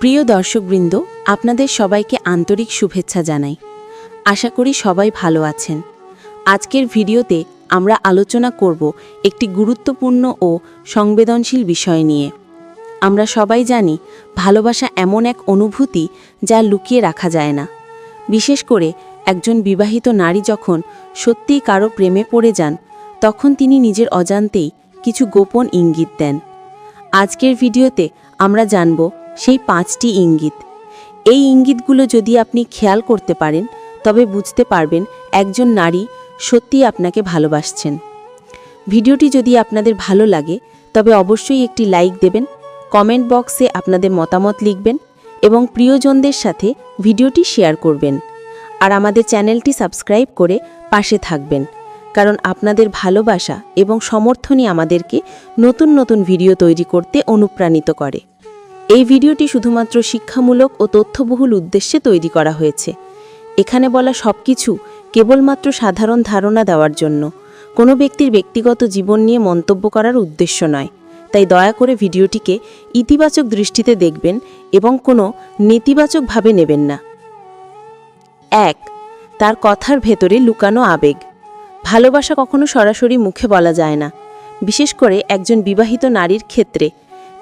প্রিয় দর্শকবৃন্দ, আপনাদের সবাইকে আন্তরিক শুভেচ্ছা জানাই। আশা করি সবাই ভালো আছেন। আজকের ভিডিওতে আমরা আলোচনা করব একটি গুরুত্বপূর্ণ ও সংবেদনশীল বিষয় নিয়ে। আমরা সবাই জানি, ভালোবাসা এমন এক অনুভূতি যা লুকিয়ে রাখা যায় না। বিশেষ করে একজন বিবাহিত নারী যখন সত্যিই কারও প্রেমে পড়ে যান, তখন তিনি নিজের অজান্তেই কিছু গোপন ইঙ্গিত দেন। আজকের ভিডিওতে আমরা জানব সেই পাঁচটি ইঙ্গিত। এই ইঙ্গিতগুলো যদি আপনি খেয়াল করতে পারেন, তবে বুঝতে পারবেন একজন নারী সত্যিই আপনাকে ভালোবাসছেন। ভিডিওটি যদি আপনাদের ভালো লাগে, তবে অবশ্যই একটি লাইক দেবেন, কমেন্ট বক্সে আপনাদের মতামত লিখবেন এবং প্রিয়জনদের সাথে ভিডিওটি শেয়ার করবেন। আর আমাদের চ্যানেলটি সাবস্ক্রাইব করে পাশে থাকবেন, কারণ আপনাদের ভালোবাসা এবং সমর্থনই আমাদেরকে নতুন নতুন ভিডিও তৈরি করতে অনুপ্রাণিত করে। এই ভিডিওটি শুধুমাত্র শিক্ষামূলক ও তথ্যবহুল উদ্দেশ্যে তৈরি করা হয়েছে। এখানে বলা সবকিছু কেবলমাত্র সাধারণ ধারণা দেওয়ার জন্য। কোনো ব্যক্তির ব্যক্তিগত জীবন নিয়ে মন্তব্য করার উদ্দেশ্য নয়। তাই দয়া করে ভিডিওটিকে ইতিবাচক দৃষ্টিতে দেখবেন এবং কোনো নেতিবাচকভাবে নেবেন না। এক, তার কথার ভেতরে লুকানো আবেগ। ভালোবাসা কখনো সরাসরি মুখে বলা যায় না। বিশেষ করে একজন বিবাহিত নারীর ক্ষেত্রে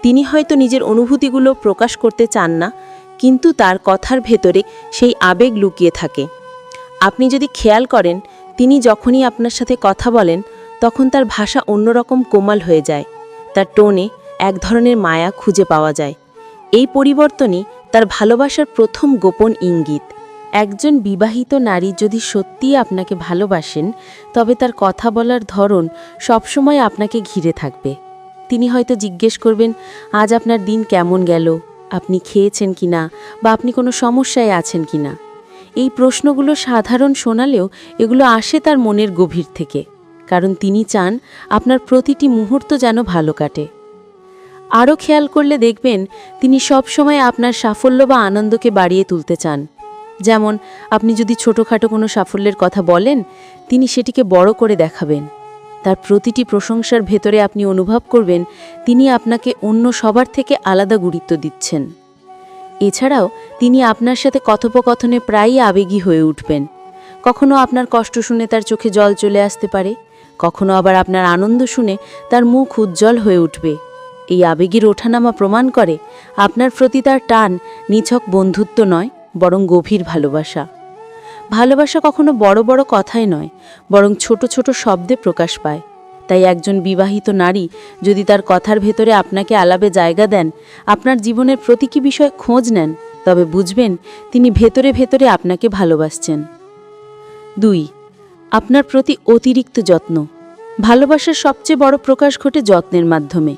তিনি হয়তো নিজের অনুভূতিগুলো প্রকাশ করতে চান না, কিন্তু তার কথার ভেতরে সেই আবেগ লুকিয়ে থাকে। আপনি যদি খেয়াল করেন, তিনি যখনই আপনার সাথে কথা বলেন, তখন তার ভাষা অন্যরকম কোমল হয়ে যায়। তার টোনে এক ধরনের মায়া খুঁজে পাওয়া যায়। এই পরিবর্তনই তার ভালোবাসার প্রথম গোপন ইঙ্গিত। একজন বিবাহিত নারী যদি সত্যিই আপনাকে ভালোবাসেন, তবে তার কথা বলার ধরন সবসময় আপনাকে ঘিরে থাকবে। তিনি হয়তো জিজ্ঞেস করবেন, আজ আপনার দিন কেমন গেল? আপনি খেয়েছেন কিনা বা আপনি কোনো সমস্যায় আছেন কিনা এই প্রশ্নগুলো সাধারণ শোনালেও এগুলো আসে তার মনের গভীর থেকে, কারণ তিনি চান আপনার প্রতিটি মুহূর্ত যেন ভালো কাটে। আরও খেয়াল করলে দেখবেন তিনি সব সময় আপনার সাফল্য বা আনন্দকে বাড়িয়ে তুলতে চান। যেমন, আপনি যদি ছোটোখাটো কোনো সাফল্যের কথা বলেন, তিনি সেটিকে বড় করে দেখাবেন। তার প্রতিটি প্রশংসার ভেতরে আপনি অনুভব করবেন, তিনি আপনাকে অন্য সবার থেকে আলাদা গুরুত্ব দিচ্ছেন। এছাড়াও, তিনি আপনার সাথে কথোপকথনে প্রায়ই আবেগী হয়ে উঠবেন। কখনো আপনার কষ্ট শুনে তার চোখে জল চলে আসতে পারে, কখনো আবার আপনার আনন্দ শুনে তার মুখ উজ্জ্বল হয়ে উঠবে। এই আবেগের ওঠানামা প্রমাণ করে, আপনার প্রতি তার টান নিছক বন্ধুত্ব নয়, বরং গভীর ভালোবাসা। ভালোবাসা কখনো বড় বড় কথাই নয়, বরং ছোট ছোট শব্দে প্রকাশ পায়। তাই একজন বিবাহিত নারী যদি তার কথার ভেতরে আপনাকে আলাপে জায়গা দেন, আপনার জীবনের প্রতীকী বিষয় খোঁজ নেন, তবে বুঝবেন তিনি ভেতরে ভেতরে আপনাকে ভালোবাসছেন। দুই, আপনার প্রতি অতিরিক্ত যত্ন। ভালোবাসার সবচেয়ে বড় প্রকাশ ঘটে যত্নের মাধ্যমে।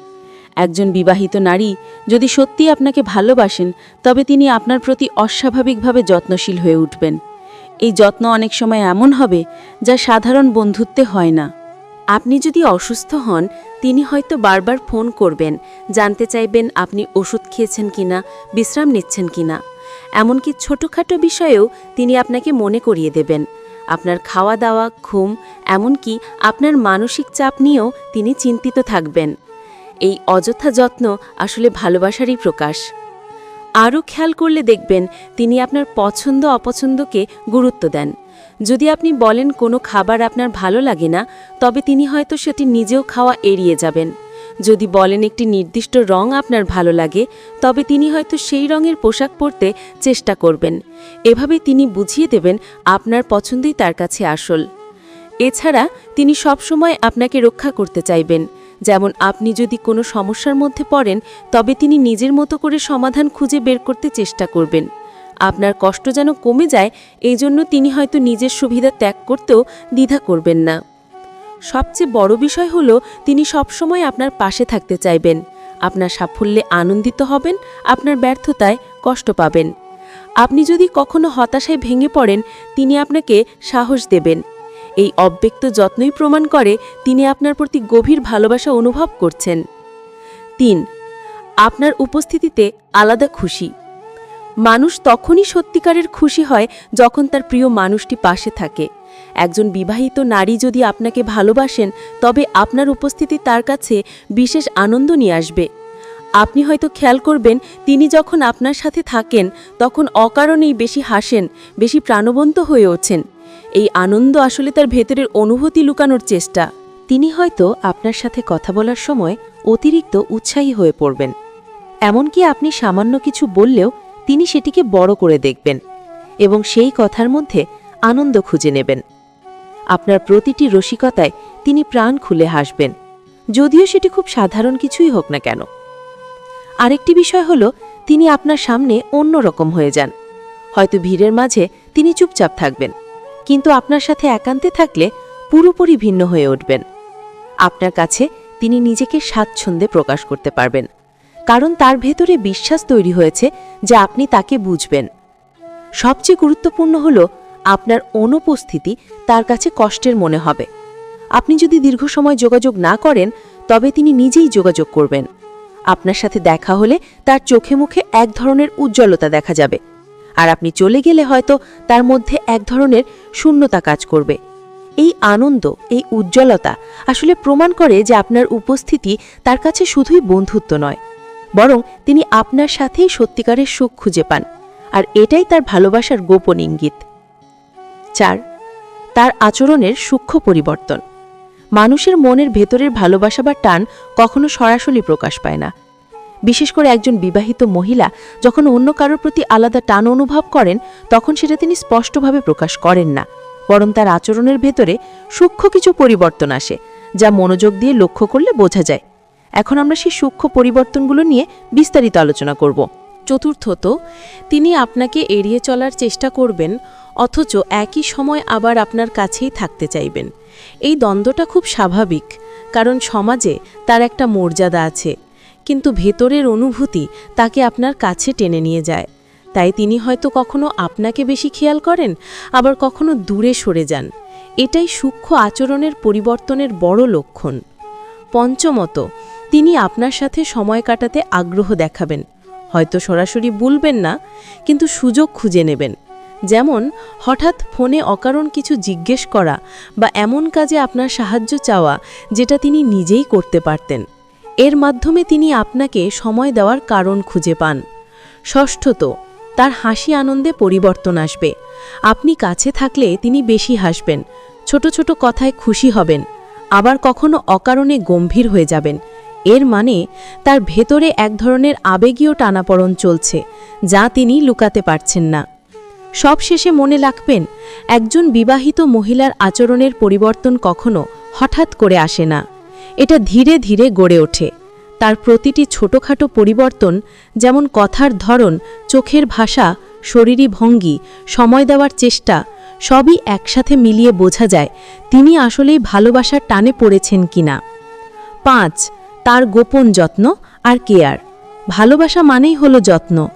একজন বিবাহিত নারী যদি সত্যি আপনাকে ভালোবাসেন, তবে তিনি আপনার প্রতি অস্বাভাবিকভাবে যত্নশীল হয়ে উঠবেন। এই যত্ন অনেক সময় এমন হবে যা সাধারণ বন্ধুত্বে হয় না। আপনি যদি অসুস্থ হন, তিনি হয়তো বারবার ফোন করবেন, জানতে চাইবেন আপনি ওষুধ খেয়েছেন কিনা, বিশ্রাম নিচ্ছেন কিনা। এমনকি ছোটোখাটো বিষয়েও তিনি আপনাকে মনে করিয়ে দেবেন। আপনার খাওয়া দাওয়া ঘুম, এমনকি আপনার মানসিক চাপ নিয়েও তিনি চিন্তিত থাকবেন। এই অযথা যত্ন আসলে ভালোবাসারই প্রকাশ। আরও খেয়াল করলে দেখবেন তিনি আপনার পছন্দ অপছন্দকে গুরুত্ব দেন। যদি আপনি বলেন কোনো খাবার আপনার ভালো লাগে না, তবে তিনি হয়তো সেটি নিজেও খাওয়া এড়িয়ে যাবেন। যদি বলেন একটি নির্দিষ্ট রং আপনার ভালো লাগে, তবে তিনি হয়তো সেই রঙের পোশাক পরতে চেষ্টা করবেন। এভাবে তিনি বুঝিয়ে দেবেন আপনার পছন্দই তার কাছে আসল। এছাড়া তিনি সবসময় আপনাকে রক্ষা করতে চাইবেন। যেমন আপনি যদি কোনো সমস্যার মধ্যে পড়েন, তবে তিনি নিজের মতো করে সমাধান খুঁজে বের করতে চেষ্টা করবেন। আপনার কষ্ট যেন কমে যায়, এই জন্য তিনি হয়তো নিজের সুবিধা ত্যাগ করতেও দ্বিধা করবেন না। সবচেয়ে বড় বিষয় হলো, তিনি সবসময় আপনার পাশে থাকতে চাইবেন। আপনার সাফল্যে আনন্দিত হবেন, আপনার ব্যর্থতায় কষ্ট পাবেন। আপনি যদি কখনো হতাশায় ভেঙে পড়েন, তিনি আপনাকে সাহস দেবেন। এই অব্যক্ত যত্নই প্রমাণ করে তিনি আপনার প্রতি গভীর ভালোবাসা অনুভব করছেন। তিন, আপনার উপস্থিতিতে আলাদা খুশি। মানুষ তখনই সত্যিকারের খুশি হয় যখন তার প্রিয় মানুষটি পাশে থাকে। একজন বিবাহিত নারী যদি আপনাকে ভালোবাসেন, তবে আপনার উপস্থিতি তার কাছে বিশেষ আনন্দ নিয়ে আসবে। আপনি হয়তো খেয়াল করবেন, তিনি যখন আপনার সাথে থাকেন, তখন অকারণেই বেশি হাসেন, বেশি প্রাণবন্ত হয়ে ওঠেন। এই আনন্দ আসলে তার ভেতরের অনুভূতি লুকানোর চেষ্টা। তিনি হয়তো আপনার সাথে কথা বলার সময় অতিরিক্ত উৎসাহী হয়ে পড়বেন। এমনকি আপনি সামান্য কিছু বললেও তিনি সেটিকে বড় করে দেখবেন এবং সেই কথার মধ্যে আনন্দ খুঁজে নেবেন। আপনার প্রতিটি রসিকতায় তিনি প্রাণ খুলে হাসবেন। যদিও সেটি খুব সাধারণ কিছুই হোক না কেন। আরেকটি বিষয় হল, তিনি আপনার সামনে অন্য রকম হয়ে যান। হয়তো ভিড়ের মাঝে তিনি চুপচাপ থাকবেন। কিন্তু আপনার সাথে একান্তে থাকলে পুরোপুরি ভিন্ন হয়ে উঠবেন। আপনার কাছে তিনি নিজেকে স্বাচ্ছন্দ্যে প্রকাশ করতে পারবেন। কারণ তার ভেতরে বিশ্বাস তৈরি হয়েছে যে আপনি তাকে বুঝবেন। সবচেয়ে গুরুত্বপূর্ণ হল আপনার অনুপস্থিতি তার কাছে কষ্টের মনে হবে। আপনি যদি দীর্ঘ সময় যোগাযোগ না করেন, তবে তিনি নিজেই যোগাযোগ করবেন। আপনার সাথে দেখা হলে তার চোখে মুখে এক ধরনের উজ্জ্বলতা দেখা যাবে। আর আপনি চলে গেলে হয়তো তার মধ্যে এক ধরনের শূন্যতা কাজ করবে। এই আনন্দ, এই উজ্জ্বলতা আসলে প্রমাণ করে যে আপনার উপস্থিতি তার কাছে শুধুই বন্ধুত্ব নয়, বরং তিনি আপনার সাথেই সত্যিকারের সুখ খুঁজে পান, আর এটাই তার ভালোবাসার গোপন ইঙ্গিত। চার, তার আচরণের সূক্ষ্ম পরিবর্তন। মানুষের মনের ভেতরের ভালোবাসা বা টান কখনো সরাসরি প্রকাশ পায় না। বিশেষ করে একজন বিবাহিত মহিলা যখন অন্য কারোর প্রতি আলাদা টান অনুভব করেন, তখন সেটা তিনি স্পষ্টভাবে প্রকাশ করেন না। বরং তার আচরণের ভেতরে সূক্ষ্ম কিছু পরিবর্তন আসে, যা মনোযোগ দিয়ে লক্ষ্য করলে বোঝা যায়। এখন আমরা সেই সূক্ষ্ম পরিবর্তনগুলো নিয়ে বিস্তারিত আলোচনা করব। চতুর্থত, তিনি আপনাকে এড়িয়ে চলার চেষ্টা করবেন, অথচ একই সময় আবার আপনার কাছেই থাকতে চাইবেন। এই দ্বন্দ্বটা খুব স্বাভাবিক, কারণ সমাজে তার একটা মর্যাদা আছে। কিন্তু ভেতরের অনুভূতি তাকে আপনার কাছে টেনে নিয়ে যায়। তাই তিনি হয়তো কখনো আপনাকে বেশি খেয়াল করেন, আবার কখনো দূরে সরে যান। এটাই সূক্ষ্ম আচরণের পরিবর্তনের বড় লক্ষণ। পঞ্চমত, তিনি আপনার সাথে সময় কাটাতে আগ্রহ দেখাবেন। হয়তো সরাসরি বলবেন না, কিন্তু সুযোগ খুঁজে নেবেন। যেমন, হঠাৎ ফোনে অকারণ কিছু জিজ্ঞেস করা বা এমন কাজে আপনার সাহায্য চাওয়া যেটা তিনি নিজেই করতে পারতেন। এর মাধ্যমে তিনি আপনাকে সময় দেওয়ার কারণ খুঁজে পান। ষষ্ঠত, তার হাসি আনন্দে পরিবর্তন আসবে। আপনি কাছে থাকলে তিনি বেশি হাসবেন, ছোট ছোট কথায় খুশি হবেন, আবার কখনো অকারণে গম্ভীর হয়ে যাবেন। এর মানে তার ভেতরে এক ধরনের আবেগীয় টানাপড়ন চলছে, যা তিনি লুকাতে পারছেন না। সবশেষে মনে রাখবেন, একজন বিবাহিত মহিলার আচরণের পরিবর্তন কখনো হঠাৎ করে আসে না। এটা ধীরে ধীরে গড়ে ওঠে। তার প্রতিটি ছোটখাটো পরিবর্তন যেমন কথার ধরন, চোখের ভাষা, শরীরী ভঙ্গি, সময় দেওয়ার চেষ্টা, সবই একসাথে মিলিয়ে বোঝা যায় তিনি আসলেই ভালোবাসার টানে পড়েছেন কিনা। পাঁচ, তার গোপন যত্ন আর কেয়ার। ভালোবাসা মানেই হলো যত্ন।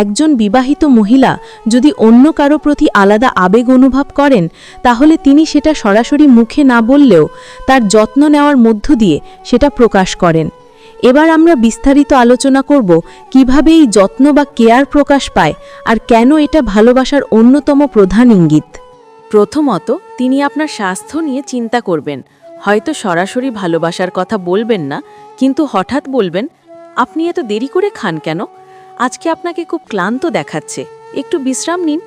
একজন বিবাহিত মহিলা যদি অন্য কারও প্রতি আলাদা আবেগ অনুভব করেন, তাহলে তিনি সেটা সরাসরি মুখে না বললেও তার যত্ন নেওয়ার মধ্য দিয়ে সেটা প্রকাশ করেন। এবার আমরা বিস্তারিত আলোচনা করব কীভাবে এই যত্ন বা কেয়ার প্রকাশ পায় আর কেন এটা ভালোবাসার অন্যতম প্রধান ইঙ্গিত। প্রথমত, তিনি আপনার স্বাস্থ্য নিয়ে চিন্তা করবেন। হয়তো সরাসরি ভালোবাসার কথা বলবেন না, কিন্তু হঠাৎ বলবেন, আপনি এত দেরি করে খান কেন? আজকে আপনাকে খুব ক্লান্ত দেখাচ্ছে। একটু বিশ্রাম নিন।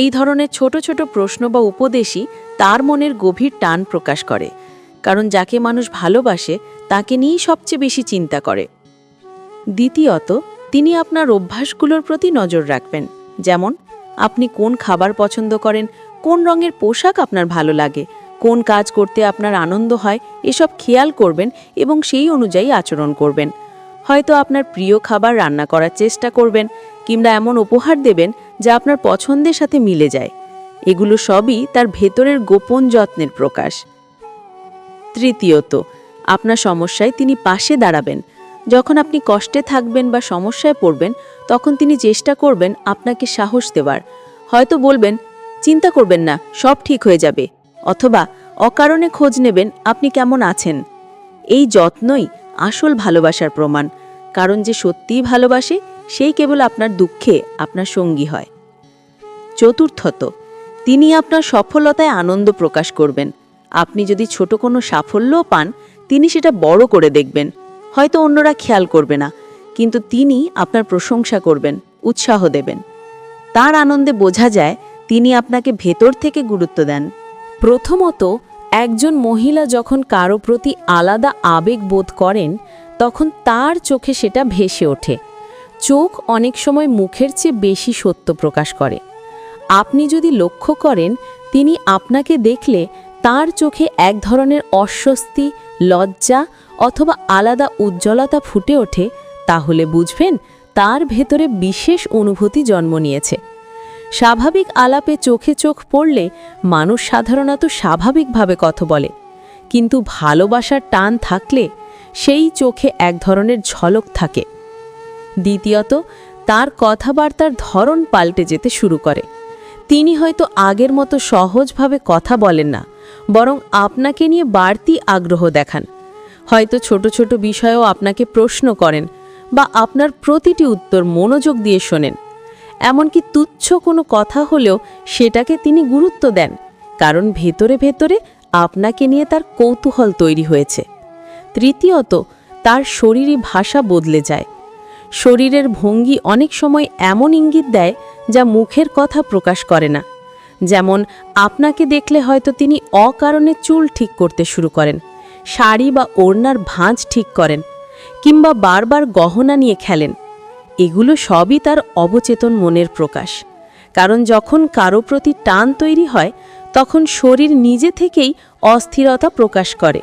এই ধরনের ছোট ছোট প্রশ্ন বা উপদেশই তার মনের গভীর টান প্রকাশ করে, কারণ যাকে মানুষ ভালোবাসে, তাকে নিয়েই সবচেয়ে বেশি চিন্তা করে। দ্বিতীয়ত, তিনি আপনার অভ্যাসগুলোর প্রতি নজর রাখবেন, যেমন, আপনি কোন খাবার পছন্দ করেন, কোন রঙের পোশাক আপনার ভালো লাগে, কোন কাজ করতে আপনার আনন্দ হয়, এসব খেয়াল করবেন এবং সেই অনুযায়ী আচরণ করবেন। হয়তো আপনার প্রিয় খাবার রান্না করার চেষ্টা করবেন কিংবা এমন উপহার দেবেন যা আপনার পছন্দের সাথে মিলে যায়। এগুলো সবই তার ভেতরের গোপন যত্নের প্রকাশ। তৃতীয়ত, আপনার সমস্যায় তিনি পাশে দাঁড়াবেন। যখন আপনি কষ্টে থাকবেন বা সমস্যায় পড়বেন, তখন তিনি চেষ্টা করবেন আপনাকে সাহস দেওয়ার। হয়তো বলবেন, চিন্তা করবেন না, সব ঠিক হয়ে যাবে। অথবা, অকারণে খোঁজ নেবেন আপনি কেমন আছেন? এই যত্নই আসল ভালোবাসার প্রমাণ। কারণ যে সত্যিই ভালোবাসে, সেই কেবল আপনার দুঃখে আপনার সঙ্গী হয়। চতুর্থত, তিনি আপনার সফলতায় আনন্দ প্রকাশ করবেন। আপনি যদি ছোট কোনো সাফল্যও পান, তিনি সেটা বড় করে দেখবেন। হয়তো অন্যরা খেয়াল করবে না, কিন্তু তিনি আপনার প্রশংসা করবেন, উৎসাহ দেবেন। তার আনন্দে বোঝা যায়, তিনি আপনাকে ভেতর থেকে গুরুত্ব দেন। প্রথমত একজন মহিলা যখন কারও প্রতি আলাদা আবেগ বোধ করেন, তখন তার চোখে সেটা ভেসে ওঠে। চোখ অনেক সময় মুখের চেয়ে বেশি সত্য প্রকাশ করে। আপনি যদি লক্ষ্য করেন, তিনি আপনাকে দেখলে তার চোখে এক ধরনের অস্বস্তি, লজ্জা অথবা আলাদা উজ্জ্বলতা ফুটে ওঠে, তাহলে বুঝবেন তার ভেতরে বিশেষ অনুভূতি জন্ম নিয়েছে। স্বাভাবিক আলাপে চোখে চোখ পড়লে মানুষ সাধারণত স্বাভাবিকভাবে কথা বলে। কিন্তু ভালোবাসার টান থাকলে সেই চোখে এক ধরনের ঝলক থাকে। দ্বিতীয়ত, তার কথাবার্তার ধরন পাল্টে যেতে শুরু করে। তিনি হয়তো আগের মতো সহজভাবে কথা বলেন না, বরং আপনাকে নিয়ে বাড়তি আগ্রহ দেখান। হয়তো ছোট ছোট বিষয়েও আপনাকে প্রশ্ন করেন বা আপনার প্রতিটি উত্তর মনোযোগ দিয়ে শোনেন। এমনকি তুচ্ছ কোনো কথা হলেও সেটাকে তিনি গুরুত্ব দেন, কারণ ভেতরে ভেতরে আপনাকে নিয়ে তার কৌতূহল তৈরি হয়েছে। তৃতীয়ত, তার শরীরী ভাষা বদলে যায়। শরীরের ভঙ্গি অনেক সময় এমন ইঙ্গিত দেয় যা মুখের কথা প্রকাশ করে না। যেমন, আপনাকে দেখলে হয়তো তিনি অকারণে চুল ঠিক করতে শুরু করেন, শাড়ি বা ওড়নার ভাঁজ ঠিক করেন, কিংবা বারবার গহনা নিয়ে খেলেন। এগুলো সবই তার অবচেতন মনের প্রকাশ। কারণ যখন কারও প্রতি টান তৈরি হয়, তখন শরীর নিজে থেকেই অস্থিরতা প্রকাশ করে।